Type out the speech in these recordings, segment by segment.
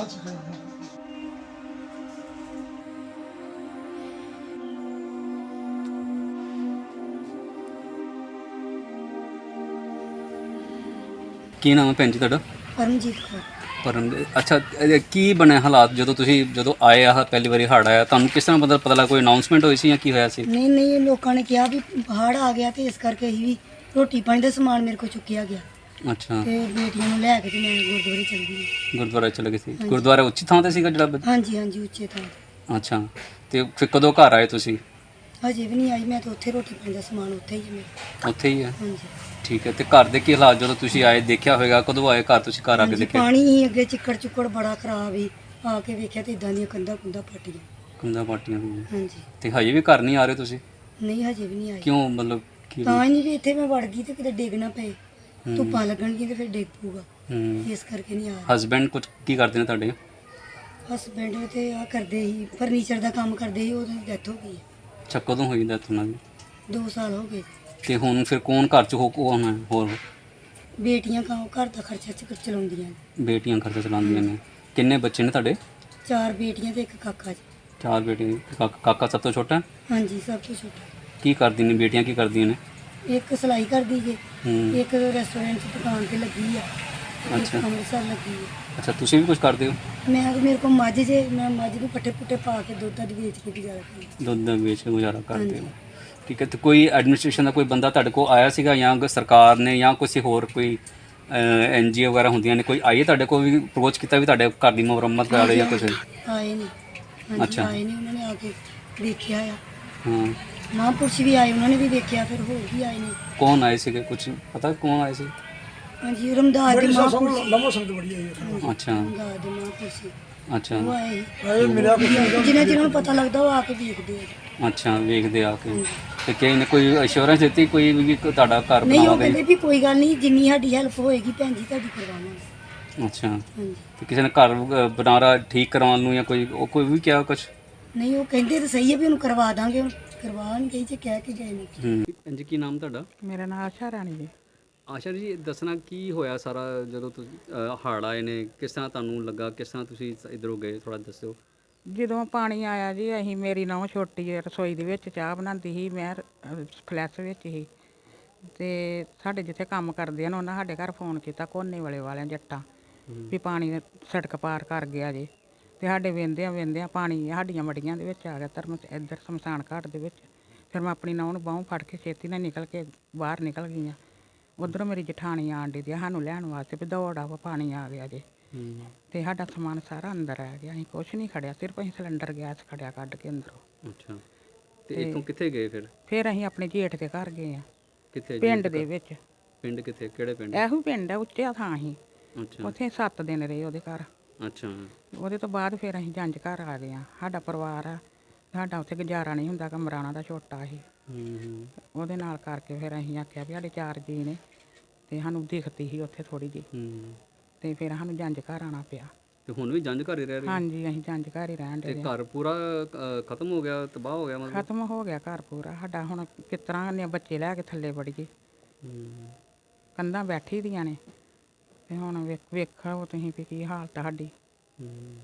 ਸੱਚ ਕੀ ਨਾਮ ਹੈ ਭੈਣ ਜੀ ਤੁਹਾਡਾ? ਪਰਮਜੀਤ ਕੌਰ। ਪਰਮ ਅੱਛਾ ਇਹ ਕੀ ਬਣਿਆ ਹਾਲਾਤ ਜਦੋਂ ਤੁਸੀਂ ਜਦੋਂ ਆਏ ਆ ਪਹਿਲੀ ਵਾਰੀ ਹੜ ਆਇਆ ਤੁਹਾਨੂੰ ਕਿਸ ਤਰ੍ਹਾਂ ਪਤਾ ਪਤਾ ਲੱਗਾ ਕੋਈ ਅਨਾਉਂਸਮੈਂਟ ਹੋਈ ਸੀ ਜਾਂ ਕੀ ਹੋਇਆ ਸੀ? ਨਹੀਂ ਨਹੀਂ ਲੋਕਾਂ ਨੇ ਕਿਹਾ ਵੀ ਹੜ ਆ ਗਿਆ ਤੇ ਇਸ ਕਰਕੇ ਅਸੀਂ ਵੀ ਰੋਟੀ ਪਾਣੀ ਦਾ ਸਮਾਨ ਮੇਰੇ ਕੋਲ ਚੁੱਕਿਆ ਗਿਆ। ਅੱਛਾ। ਤੇ ਬੇਟੀਆਂ ਨੂੰ ਲੈ ਕੇ ਤੇ ਮੈਂ ਗੁਰਦੁਆਰੇ ਚਲ ਗਈ। ਗੁਰਦੁਆਰੇ ਚਲੇ ਗਏ ਸੀ। ਗੁਰਦੁਆਰਾ ਉੱਚੀ ਥਾਂ ਤੇ ਸੀਗਾ ਜਿਹੜਾ ਬ- ਹਾਂਜੀ ਹਾਂਜੀ ਉੱਚੇ ਥਾਂ ਤੇ। ਅੱਛਾ। ਤੇ ਫਿਰ ਕਦੋਂ ਘਰ ਆਏ ਤੁਸੀਂ? ਹਜੇ ਵੀ ਨਹੀਂ ਆਈ ਮੈਂ ਤਾਂ ਉੱਥੇ ਰੋਟੀ ਪਾਣੀ ਦਾ ਸਮਾਨ ਉੱਥੇ ਹੀ ਹੈ ਮੇਰਾ। ਉੱਥੇ ਹੀ ਹੈ ਹਾਂਜੀ। ਠੀਕ ਹੈ। ਤੇ ਘਰ ਦੇ ਕੀ ਹਾਲਾਤ ਜਦੋਂ ਤੁਸੀਂ ਆਏ ਦੇਖਿਆ ਹੋਵੇਗਾ ਕਦੋਂ ਆਏ ਘਰ ਤੁਸੀਂ ਘਰ ਆ ਕੇ ਹਾਂਜੀ ਦੇਖਿਆ? ਪਾਣੀ ਹੀ ਅੱਗੇ ਚਿੱਕੜ ਚੁੱਕੜ ਬੜਾ ਖਰਾਬ ਹੀ ਆ ਕੇ ਵੇਖਿਆ ਤੇ ਇਦਾਂ ਦੀਆਂ ਕੰਧਾਂ ਕੁੰਧਾਂ ਪੱਟੀਆਂ ਕੰਦਾ ਪਾਟੀਆਂ ਹੋਈਆਂ। ਹਾਂਜੀ। ਤੇ ਹਜੇ ਵੀ ਘਰ ਨਹੀਂ ਆ ਰਹੇ ਤੁਸੀਂ? ਨਹੀਂ ਹਜੇ ਵੀ ਨਹੀਂ ਆਈ ਕਿਉਂ? ਮਤਲਬ ਕੀ ਤਾਂ ਹੀ ਨਹੀਂ ਵੀ ਇੱਥੇ ਮੈਂ ਵੜ ਗਈ ਤੇ ਕਿਤੇ ਡਿੱਗ ਨਾ ਪਏ। ਧੁੱਪਾਂ ਲੱਗਣਗੀਆਂ ਤੇ ਫਿਰ ਡਿੱਗ ਪੂਗਾ ਹੂੰ। ਇਸ ਕਰਕੇ ਨਹੀਂ ਆ ਰਹੀ। ਹਸਬੈਂਡ ਕੁਝ ਕੀ ਕਰਦੇ ਨੇ ਤੁਹਾਡੇ? ਹਸਬੈਂਡ ਤੇ ਆ ਕਰਦੇ ਸੀ ਫਰਨੀਚਰ ਦਾ ਕੰਮ ਕਰਦੇ ਸੀ ਉਹਦੀ ਡੈਥ ਹੋ ਗਈ। ਹੈ। ਅੱਛਾ ਕਦੋਂ ਹੋਈ ਦਾ ਉਹਨਾਂ ਦੀ? ਦੋ ਸਾਲ ਹੋ ਗਏ। ਤੇ ਹੁਣ ਫਿਰ ਕੌਣ ਘਰ ਚ ਹੋ ਕੌਣ ਹੈ? ਹੋਰ? ਬੇਟੀਆਂ ਕੰਮ ਘਰ ਦਾ ਖਰਚਾ ਚ ਚਲਾਉਂਦੀਆਂ ਨੇ। ਬੇਟੀਆਂ ਖਰਚਾ ਚਲਾਉਂਦੀਆਂ ਨੇ। ਕਿੰਨੇ ਬੱਚੇ ਨੇ ਤੁਹਾਡੇ? ਚਾਰ ਬੇਟੀਆਂ ਤੇ ਇੱਕ ਕਾਕਾ ਜੀ। ਚਾਰ ਬੇਟੇ ਕਾਕਾ ਕਾਕਾ ਸਭ ਤੋਂ ਛੋਟਾ? ਹੈ? ਹਾਂਜੀ ਸਭ ਤੋਂ ਛੋਟਾ। ਕੀ ਕਰਦੀ ਨੇ ਬੇਟੀਆਂ ਕੀ ਕਰਦੀਆਂ ਨੇ? ਇੱਕ ਸਿਲਾਈ ਕਰਦੀ ਹੂੰ। ਇੱਕ ਰੈਸਟੋਰੈਂਟ 'ਚ ਦੁਕਾਨ ਤੇ ਲੱਗੀ ਆ ਇੱਕ ਅੱਛਾ। ਅੰਮ੍ਰਿਤਸਰ ਲੱਗੀ ਆ। ਅੱਛਾ ਤੁਸੀਂ ਵੀ ਕੁਝ ਕਰਦੇ ਹੋ? ਮੈਂ ਮੇਰੇ ਕੋਲ ਮੱਝ ਜੇ ਮੈਂ ਮੱਝ ਨੂੰ ਪੱਠੇ ਪੁੱਠੇ ਪਾ ਕੇ ਦੁੱਧ ਦੀ ਵੇਚ ਕੇ ਗੁਜ਼ਾਰਾ ਕਰਦੀ ਦੁੱਧ ਦਾ ਵੇਚ ਕੇ ਗੁਜ਼ਾਰਾ ਕਰਦੇ ਹੋ। ਹਾਂਜੀ। ਠੀਕ ਹੈ ਤੇ ਕੋਈ ਐਡਮਿਨਿਸਟ੍ਰੇਸ਼ਨ ਦਾ ਕੋਈ ਬੰਦਾ ਤੁਹਾਡੇ ਕੋਲ ਆਇਆ ਸੀਗਾ ਜਾਂ ਕੋਈ ਸਰਕਾਰ ਨੇ ਜਾਂ ਕਿਸੇ ਹੋਰ ਕੋਈ ਐਨਜੀਓ ਵਗੈਰਾ ਹੁੰਦੀਆਂ ਨੇ ਕੋਈ ਆਈਏ ਤੁਹਾਡੇ ਕੋਲ ਵੀ ਅਪਰੋਚ ਕੀਤਾ ਵੀ ਤੁਹਾਡੇ ਘਰ ਦੀ ਮੁਰੰਮਤ ਕਰਾ ਦੇ ਜਾਂ ਕੁਝ ਆਏ ਨਹੀਂ ਹਾਂਜੀ ਅੱਛਾ। ਆਏ ਨਹੀਂ ਉਹਨਾਂ ਨੇ ਆ ਕੇ ਦੇਖਿਆ ਆ। ਹਾਂ। ਮਹਾਂਪੁਰਸ਼ ਵੀ ਆਏ ਉਹਨਾਂ ਨੇ ਵੀ ਦੇਖਿਆ ਫਿਰ ਹੋਰ ਵੀ ਆਏ ਨੇ। ਕੌਣ ਆਏ ਸੀਗੇ ਕੁਝ ਪਤਾ ਕੌਣ ਆਏ ਸੀ? ਹਾਂਜੀ ਰਮਦਾਸ ਦੇ ਸਭ ਮਹਾਂਪੁਰਸ਼ ਲੰਮਾ ਸੰਗਤ ਬੜੀ ਆਈ ਹੈ ਅੱਛਾ। ਰਮਦਾਸ ਦੇ ਮਹਾਂਪੁਰਸ਼ ਅੱਛਾ। ਉਹ ਆਏ। ਇਹ ਮੇਰਾ ਕੁਝ ਜਿਨ੍ਹਾਂ ਜਿਨ੍ਹਾਂ ਨੂੰ ਪਤਾ ਲੱਗਦਾ ਉਹ ਆ ਕੇ ਦੇਖਦੇ ਆ। ਅੱਛਾ ਵੇਖਦੇ ਆ ਕੇ। ਤੇ ਕਿਸੇ ਨੇ ਕੋਈ ਅਸ਼ੋਰੈਂਸ ਦਿੱਤੀ ਕੋਈ ਵੀ ਕਿ ਤੁਹਾਡਾ ਘਰ ਨਹੀਂ ਉਹ ਬਣਾਵਾਂਗੇ ਕਹਿੰਦੇ ਵੀ ਕੋਈ ਗੱਲ ਨਹੀਂ ਜਿੰਨੀ ਸਾਡੀ ਹੈਲਪ ਹੋਏਗੀ ਭੈਣ ਜੀ ਤੁਹਾਡੀ ਕਰਵਾਵਾਂਗੇ। ਅੱਛਾ। ਹਾਂਜੀ। ਤੇ ਕਿਸੇ ਨੇ ਘਰ ਅ, ਬਣਾਰਾ ਠੀਕ ਕਰਵਾਉਣ ਨੂੰ ਜਾਂ ਕੋਈ ਉਹ ਕੋਈ ਵੀ ਕਿਹਾ ਕੁਝ ਨਹੀਂ ਉਹ ਕਹਿੰਦੇ ਤਾਂ ਸਹੀ ਹੈ ਵੀ ਉਹਨੂੰ ਕਰਵਾ ਦਾਂਗੇ ਹੁਣ। ਕਰਵਾਉਣਗੇ ਜੇ ਕਹਿ ਕੇ ਗਏ ਨੇ? ਹੂੰ। ਹਾਂਜੀ ਕੀ ਨਾਮ ਤੁਹਾਡਾ? ਮੇਰਾ ਨਾਮ ਆਸ਼ਾ ਰਾਣੀ ਜੀ। ਆਸ਼ਾ ਜੀ ਦੱਸਣਾ ਕੀ ਹੋਇਆ ਸਾਰਾ ਜਦੋਂ ਤੁਸੀਂ ਅ, ਹੜ੍ਹ ਆਏ ਨੇ? ਕਿਸ ਤਰ੍ਹਾਂ ਤੁਹਾਨੂੰ ਲੱਗਾ? ਕਿਸ ਤਰ੍ਹਾਂ ਤੁਸੀਂ ਇਧਰੋਂ ਗਏ? ਥੋੜਾ ਦੱਸਿਓ। ਜਦੋਂ ਪਾਣੀ ਆਇਆ ਜੀ ਅਸੀਂ ਮੇਰੀ ਨੌਂ ਛੋਟੀ ਰਸੋਈ ਦੇ ਵਿੱਚ ਚਾਹ ਬਣਾਉਂਦੀ ਸੀ ਮੈਂ ਰ- ਫਲੈਸ਼ ਵਿੱਚ ਹੀ। ਤੇ ਸਾਡੇ ਜਿੱਥੇ ਕੰਮ ਕਰਦੇ ਹਨ ਉਹਨਾਂ ਸਾਡੇ ਘਰ ਫੋਨ ਕੀਤਾ ਕੋਨੇ ਵਾਲੇ ਵਾਲਿਆਂ ਜੱਟਾਂ ਵੀ ਪਾਣੀ ਸੜਕ ਪਾਰ ਕਰ ਗਿਆ ਜੀ। ਤੇ ਸਾਡੇ ਵੇਂਦਿਆਂ ਵੇਂਦਿਆਂ ਪਾਣੀ ਸਾਡੀਆਂ ਮੜੀਆਂ ਦੇ ਵਿੱਚ ਆ ਗਿਆ ਧਰਮ ਇੱਧਰ ਸ਼ਮਸ਼ਾਨ ਘਾਟ ਦੇ ਵਿੱਚ। ਫਿਰ ਮੈਂ ਆਪਣੀ ਨੌਂ ਨੂੰ ਬਾਹੋਂ ਫੜ ਕੇ ਛੇਤੀ ਨਾਲ ਨਿਕਲ ਕੇ ਬਾਹਰ ਨਿਕਲ ਗਈਆਂ ਉਧਰੋਂ ਮੇਰੀ ਜਠਾਣੀ ਆਣ ਦੀ ਸਾਨੂੰ ਲੈਣ ਵਾਸਤੇ ਵੀ ਦੌੜ ਆ ਵਾ ਪਾਣੀ ਆ ਗਿਆ ਜੀ। ਹੂੰ। ਤੇ ਸਾਡਾ ਸਮਾਨ ਸਾਰਾ ਅੰਦਰ ਆ ਗਿਆ ਅਸੀਂ ਕੁਛ ਨਹੀਂ ਖੜਿਆ ਸਿਰਫ ਅਸੀਂ ਸਿਲੰਡਰ ਗੈਸ ਖੜਿਆ ਕੱਢ ਕੇ ਅੰਦਰੋਂ। ਅੱਛਾ। ਤੇ ਇੱਥੋਂ ਕਿੱਥੇ ਗਏ ਫਿਰ? ਫਿਰ ਅਸੀਂ ਆਪਣੇ ਜੇਠ ਦੇ ਘਰ ਗਏ ਆ ਕਿੱਥੇ? ਪਿੰਡ ਦੇ ਵਿੱਚ। ਪਿੰਡ ਕਿੱਥੇ ਕਿਹੜੇ ਪਿੰਡ? ਇਹੋ ਹੀ ਪਿੰਡ ਆ ਉੱਚਿਆ ਥਾਂ ਅਸੀਂ ਅੱਛਾ। ਉੱਥੇ 7 ਦਿਨ ਰਹੇ ਉਹਦੇ ਘਰ। ਅੱਛਾ। ਉਹਦੇ ਤੋਂ ਬਾਅਦ ਫਿਰ ਅਸੀਂ ਜੰਜ ਘਰ ਆ ਗਏ ਆ। ਸਾਡਾ ਪਰਿਵਾਰ ਆ। ਸਾਡਾ ਉੱਥੇ ਗੁਜ਼ਾਰਾ ਨਹੀਂ ਹੁੰਦਾ ਕਮਰਾਣਾ ਦਾ ਛੋਟਾ ਸੀ। ਹੂੰ ਹੂੰ ਉਹਦੇ ਨਾਲ ਕਰਕੇ ਫਿਰ ਅਸੀਂ ਆਖਿਆ ਵੀ ਸਾਡੇ ਚਾਰ ਜੀ ਨੇ ਤੇ ਸਾਨੂੰ ਦਿਖਤੀ ਸੀ ਉੱਥੇ ਥੋੜੀ ਜੀ ਹੂੰ। ਤੇ ਫਿਰ ਸਾਨੂੰ ਜੰਜ ਘਰ ਆਣਾ ਪਿਆ। ਤੇ ਹੁਣ ਵੀ ਜੰਜ ਘਰ ਹੀ ਰਹਿ ਰਹੇ ਹੋ? ਹਾਂਜੀ ਅਸੀਂ ਜੰਜ ਘਰ ਹੀ ਰਹਿਣ ਤੇ ਦੇ ਘਰ ਪੂਰਾ ਅ, ਖਤਮ ਹੋ ਗਿਆ ਤਬਾਹ ਹੋ ਗਿਆ ਮਤਲਬ? ਖਤਮ ਹੋ ਗਿਆ ਘਰ ਪੂਰਾ। ਸਾਡਾ ਹੁਣ ਕਿਸ ਤਰ੍ਹਾਂ ਨੇ ਬੱਚੇ ਲੈ ਕੇ ਥੱਲੇ ਵੜੀਏ ਹੂੰ। ਕੰਧਾਂ ਬੈਠੀ ਦੀਆਂ ਨੇ। ਤੇ ਹੁਣ ਵੇਖ ਵੇਖੋ ਤੁਸੀਂ ਵੀ ਕੀ ਹਾਲਤ ਆ ਸਾਡੀ। ਹਮ।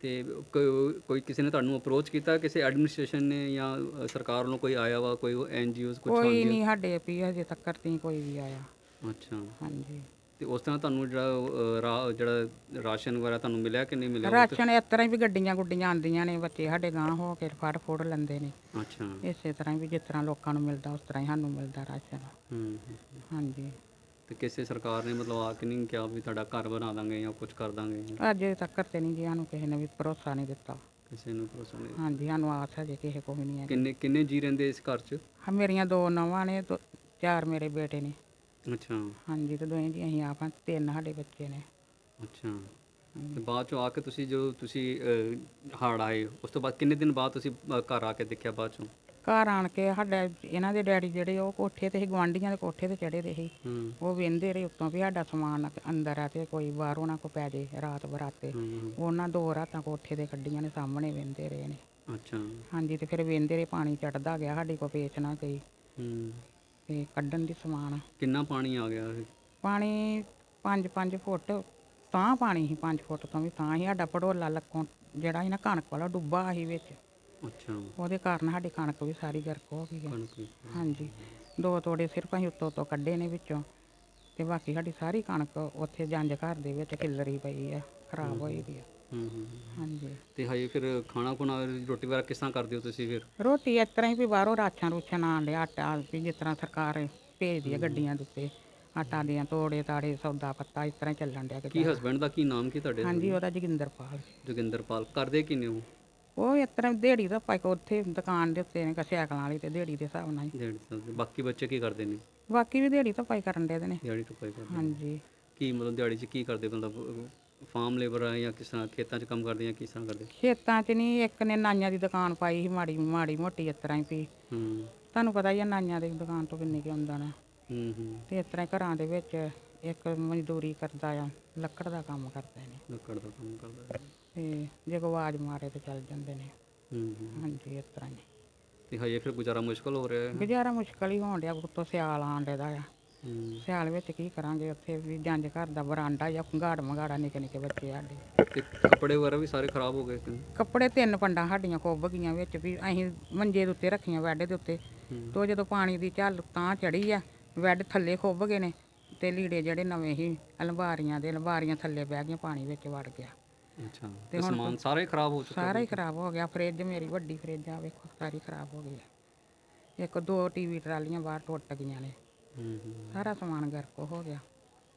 ਤੇ ਕੋਈ ਕੋਈ ਕਿਸੇ ਨੇ ਤੁਹਾਨੂੰ ਅਪਰੋਚ ਕੀਤਾ? ਕਿਸੇ ਐਡਮਿਨਿਸਟ੍ਰੇਸ਼ਨ ਨੇ ਜਾਂ ਅ, ਸਰਕਾਰ ਵੱਲੋਂ ਕੋਈ ਆਇਆ ਵਾ? ਕੋਈ ਐਨਜੀਓਜ਼ ਕੁਝ ਕੋਈ ਆਉਂਦੀ ਨਹੀਂ ਸਾਡੇ ਵੀ ਹਜੇ ਤੱਕ ਤੀ ਕੋਈ ਵੀ ਆਇਆ। ਅੱਛਾ। ਹਾਂਜੀ। ਤੇ ਉਸ ਤਰ੍ਹਾਂ ਤੁਹਾਨੂੰ ਜਿਹੜਾ ਅ, ਰਾ- ਜਿਹੜਾ ਰਾਸ਼ਨ ਵਗੈਰਾ ਤੁਹਾਨੂੰ ਮਿਲਿਆ ਕਿ ਨਹੀਂ ਮਿਲਿਆ? ਰਾਸ਼ਨ ਇਸ ਤਰ੍ਹਾਂ ਹੀ ਵੀ ਗੱਡੀਆਂ ਗੁੱਡੀਆਂ ਆਉਂਦੀਆਂ ਨੇ ਬੱਚੇ ਸਾਡੇ ਗਾਂ ਹੋ ਕੇ ਫੜ ਫੋੜ ਲੈਂਦੇ ਨੇ? ਅੱਛਾ। ਇਸੇ ਤਰ੍ਹਾਂ ਹੀ ਵੀ ਜਿਸ ਤਰ੍ਹਾਂ ਲੋਕਾਂ ਨੂੰ ਮਿਲਦਾ ਉਸ ਤਰ੍ਹਾਂ ਹੀ ਸਾਨੂੰ ਮਿਲਦਾ ਰਾਸ਼ਨ। ਹਾਂਜੀ। ਤੇ ਕਿਸੇ ਸਰਕਾਰ ਨੇ ਮਤਲਬ ਆ ਕੇ ਨਹੀਂ ਕਿਹਾ ਵੀ ਤੁਹਾਡਾ ਘਰ ਬਣਾ ਦਾਂਗੇ ਜਾਂ ਕੁਝ ਕਰ ਦਾਂਗੇ? ਅਜੇ ਤੱਕ ਤੇ ਨਹੀਂ ਜੀ ਸਾਨੂੰ ਕਿਸੇ ਨੇ ਵੀ ਭਰੋਸਾ ਨਹੀਂ ਦਿੱਤਾ। ਕਿਸੇ ਨੂੰ ਭਰੋਸਾ ਨਹੀਂ ਹਾਂਜੀ ਸਾਨੂੰ ਆਸ ਹੈ ਜੇ ਕਿਸੇ ਵੀ ਨਹੀਂ ਹੈ ਕਿੰਨੇ ਕਿੰਨੇ ਜੀ ਰਹਿੰਦੇ ਇਸ ਘਰ 'ਚ? ਹਾਂ ਮੇਰੀਆਂ ਦੋ ਨਵਾਂ ਨੇ ਦੋ ਚਾਰ ਮੇਰੇ ਬੇਟੇ ਨੇ। ਅੱਛਾ। ਹਾਂਜੀ ਤੇ ਦੋਵੇਂ ਜੀ ਅਸੀਂ ਆਪ ਤਿੰਨ ਸਾਡੇ ਬੱਚੇ ਨੇ। ਅੱਛਾ। ਤੇ ਬਾਅਦ ਚੋਂ ਆ ਕੇ ਤੁਸੀਂ ਜਦੋਂ ਤੁਸੀਂ ਹੜ ਆਏ ਉਸ ਤੋਂ ਬਾਅਦ ਕਿੰਨੇ ਦਿਨ ਬਾਅਦ ਤੁਸੀਂ ਅ, ਘਰ ਆ ਕੇ ਦੇਖਿਆ ਬਾਅਦ ਚੋਂ? ਘਰ ਆਣ ਕੇ ਸਾਡਾ ਇਹਨਾਂ ਦੇ ਡੈਡੀ ਜਿਹੜੇ ਉਹ ਕੋਠੇ ਤੇ ਸੀ ਗਵਾਂਢੀਆਂ ਦੇ ਕੋਠੇ ਤੇ ਚੜੇ ਦੇ ਸੀ। ਹੂੰ। ਉਹ ਵੇਂਦੇ ਰਹੇ ਉੱਤੋਂ ਵੀ ਸਾਡਾ ਸਮਾਨ ਅੰਦਰ ਆ ਤੇ ਕੋਈ ਬਾਹਰੋਂ ਨਾ ਕੋ ਪੈ ਜੇ ਰਾਤ ਬਰਾਤੇ। ਉਹਨਾਂ ਦੋ ਰਾਤਾਂ ਕੋਠੇ ਦੇ ਕੱਢੀਆਂ ਨੇ ਸਾਹਮਣੇ ਵੇਂਦੇ ਰਹੇ ਨੇ। ਅੱਛਾ। ਹਾਂਜੀ ਤੇ ਫਿਰ ਵੇਂਦੇ ਰਹੇ ਪਾਣੀ ਚੜਦਾ ਗਿਆ ਸਾਡੇ ਕੋ ਵੇਚ ਨਾ ਗਈ। ਹੂੰ। ਤੇ ਕੱਢਣ ਦੀ ਸਮਾਨ। ਕਿੰਨਾ ਪਾਣੀ ਆ ਗਿਆ ਇਹ? ਪਾਣੀ 5-5 ਫੁੱਟ ਤਾਂ ਪਾਣੀ ਸੀ 5 ਫੁੱਟ ਤੋਂ ਵੀ ਤਾਂ ਹੀ ਸਾਡਾ ਪੜੋਲਾ ਲੱਕੋਂ ਜਿਹੜਾ ਸੀ ਨਾ ਕਣਕ ਵਾਲਾ ਡੁੱਬਾ ਸੀ ਵਿੱਚ। ਅੱਛਾ। ਉਹਦੇ ਕਾਰਨ ਸਾਡੀ ਕਣਕ ਵੀ ਸਾਰੀ ਗਰਕ ਹੋ ਗਈ ਹੈ ਕਣਕ ਵੀ। ਹਾਂਜੀ। ਦੋ ਤੋੜੇ ਸਿਰਫ ਅਸੀਂ ਉੱਤੋਂ ਉੱਤੋਂ ਕੱਢੇ ਨੇ ਵਿੱਚੋਂ। ਤੇ ਬਾਕੀ ਸਾਡੀ ਸਾਰੀ ਕਣਕ ਉੱਥੇ ਜੰਜ ਘਰ ਦੇ ਵਿੱਚ ਖਿਲਰੀ ਪਈ ਆ ਖਰਾਬ ਹੋਈ ਦੀ ਆ। ਹੂੰ ਹੂੰ ਹਾਂਜੀ। ਤੇ ਹਜੇ ਫਿਰ ਖਾਣਾ ਖੁਣਾ ਰੋਟੀ ਵਗੈਰਾ ਕਿਸ ਤਰ੍ਹਾਂ ਕਰਦੇ ਹੋ ਤੁਸੀਂ ਫਿਰ? ਰੋਟੀ ਇਸ ਤਰ੍ਹਾਂ ਹੀ ਵੀ ਬਾਹਰੋਂ ਰਾਸ਼ਨ ਰੂਸ਼ਨ ਆਣ ਲਿਆ ਆਟਾ ਵੀ ਜਿਸ ਤਰ੍ਹਾਂ ਸਰਕਾਰ ਭੇਜਦੀ ਆ ਗੱਡੀਆਂ ਦੇ ਉੱਤੇ। ਆਟਾ ਦੀਆਂ ਤੋੜੇ ਤਾੜੇ ਸੌਦਾ ਪੱਤਾ ਇਸ ਤਰ੍ਹਾਂ ਹੀ ਚੱਲਣ ਡਿਆ ਕੀ ਕਿ ਹਸਬੰਡ ਦਾ ਕੀ ਨਾਮ ਕੀ ਤੁਹਾਡੇ ਹਾਂਜੀ ਉਹਦਾ ਜੋਗਿੰਦਰਪਾਲ। ਜੋਗਿੰਦਰਪਾਲ। ਕਰਦੇ ਕਿੰਨੇ ਹੋ? ਉਹ ਇਸ ਤਰ੍ਹਾਂ ਦਿਹਾੜੀ ਦਾ ਪਾਈ ਉੱਥੇ ਦੁਕਾਨ ਦੇ ਉੱਤੇ ਨੇ ਸਾਈਕਲਾਂ ਵਾਲੀ ਤੇ ਦਿਹਾੜੀ ਦੇ ਹਿਸਾਬ ਨਾਲ ਹੀ। ਦਿਹਾੜੀ ਤੋਂ ਬਾਕੀ ਬੱਚੇ ਕੀ ਕਰਦੇ ਨੇ? ਬਾਕੀ ਵੀ ਦਿਹਾੜੀ ਤਾਂ ਪਾਈ ਕਰਨ ਦੇ ਨੇ। ਦਿਹਾੜੀ ਟੁਪਾਈ ਕਰਦੇ ਹਾਂਜੀ। ਕੀ ਮਤਲਬ ਦਿਹਾੜੀ 'ਚ ਕੀ ਕਰਦੇ? ਮਤਲਬ ਫਾਰਮ ਲੇਬਰ ਆ ਜਾਂ ਕਿਸ ਤਰ੍ਹਾਂ ਖੇਤਾਂ 'ਚ ਕੰਮ ਕਰਦੇ ਜਾਂ ਕਿਸ ਤਰ੍ਹਾਂ ਕਰਦੇ? ਖੇਤਾਂ 'ਚ ਨਹੀਂ ਇੱਕ ਨੇ ਨਾਈਆਂ ਦੀ ਦੁਕਾਨ ਪਾਈ ਸੀ ਮਾੜੀ ਮਾੜੀ ਮੋਟੀ ਇਸ ਤਰ੍ਹਾਂ ਹੀ ਵੀ। ਹੂੰ। ਤੁਹਾਨੂੰ ਪਤਾ ਹੀ ਆ ਨਾਈਆਂ ਦੀ ਦੁਕਾਨ ਤੋਂ ਕਿੰਨੇ ਕੁ ਆਉਂਦਾ ਨਾ। ਹੂੰ ਹੂੰ। ਤੇ ਇਸ ਤਰ੍ਹਾਂ ਹੀ ਘਰਾਂ ਦੇ ਵਿੱਚ ਇੱਕ ਮਜ਼ਦੂਰੀ ਕਰਦਾ ਆ ਲੱਕੜ ਦਾ ਕੰਮ ਕਰਦੇ ਨੇ। ਲੱਕੜ ਦਾ ਕੰਮ ਕਰਦਾ। ਹੈ। ਤੇ ਜੇ ਕੋਈ ਆਵਾਜ਼ ਮਾਰੇ ਤੇ ਚੱਲ ਜਾਂਦੇ ਨੇ। ਹੂੰ ਹੂੰ। ਹਾਂਜੀ ਇਸ ਤਰ੍ਹਾਂ ਹੀ। ਤੇ ਹਜੇ ਫਿਰ ਗੁਜ਼ਾਰਾ ਮੁਸ਼ਕਲ ਹੋ ਰਿਹਾ ਹੈ? ਗੁਜ਼ਾਰਾ ਮੁਸ਼ਕਲ ਹੀ ਹੋਣ ਡਿਆ ਉੱਤੋਂ ਸਿਆਲ ਆਣ ਡਿਆ ਆ। ਹੂੰ। ਸਿਆਲ ਵਿੱਚ ਕੀ ਕਰਾਂਗੇ ਉੱਥੇ ਵੀ ਜੰਜ ਘਰ ਦਾ ਬਰਾਂਡਾ ਜਾਂ ਘਾੜ ਮਗਾੜਾ ਨਿੱਕੇ ਨਿੱਕੇ ਬੱਚੇ ਸਾਡੇ। ਤੇ ਕੱਪੜੇ ਵਗੈਰਾ ਵੀ ਸਾਰੇ ਖਰਾਬ ਹੋ ਗਏ ਕਿ ਕੱਪੜੇ ਤਿੰਨ ਪੰਡਾਂ ਸਾਡੀਆਂ ਖੁੱਭ ਗਈਆਂ ਵਿੱਚ ਵੀ ਅਸੀਂ ਮੰਜੇ ਦੇ ਉੱਤੇ ਰੱਖੀਆਂ ਬੈੱਡ ਦੇ ਉੱਤੇ। ਤੇ ਜਦੋਂ ਪਾਣੀ ਦੀ ਝੱਲ ਤਾਂ ਚੜੀ ਆ ਬੈੱਡ ਥੱਲੇ ਖੁੱਭ ਗਏ ਨੇ ਤੇ ਲੀੜੇ ਜਿਹੜੇ ਨਵੇਂ ਸੀ ਅਲਮਾਰੀਆਂ ਦੇ ਅਲਮਾਰੀਆਂ ਥੱਲੇ ਬਹਿ ਗਈਆਂ ਪਾਣੀ ਵਿੱਚ ਵੜ ਗਿਆ। ਅੱਛਾ ਤੇ ਸਮਾਨ ਸਾਰਾ ਹੀ ਖਰਾਬ ਹੋ ਚੁੱਕਾ ਸਾਰਾ ਹੀ ਖਰਾਬ ਹੋ ਗਿਆ ਫ੍ਰਿਜ ਮੇਰੀ ਵੱਡੀ ਫ੍ਰਿਜ ਆ ਵੇਖੋ ਸਾਰੀ ਖਰਾਬ ਹੋ ਗਈ ਇੱਕ ਦੋ ਟੀਵੀ ਟਰਾਲੀਆਂ ਬਾਹਰ ਟੁੱਟ ਗਈਆਂ ਨੇ। ਹੂੰ ਹੂੰ ਸਾਰਾ ਸਮਾਨ ਗਰਕ ਹੋ ਗਿਆ।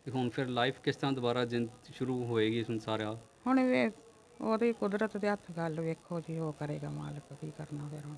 ਤੇ ਹੁਣ ਫਿਰ ਲਾਈਫ ਕਿਸ ਤਰ੍ਹਾਂ ਦੁਬਾਰਾ ਜਿੰਦ ਸ਼ੁਰੂ ਹੋਏਗੀ ਹੁਣ ਸਾਰਾ ਹੁਣ ਵੇ ਉਹਦੀ ਕੁਦਰਤ ਦੇ ਹੱਥ ਗੱਲ ਵੇਖੋ ਜੀ ਉਹ ਕਰੇਗਾ ਮਾਲਕ ਕੀ ਕਰਨਾ ਫਿਰ ਹੁਣ।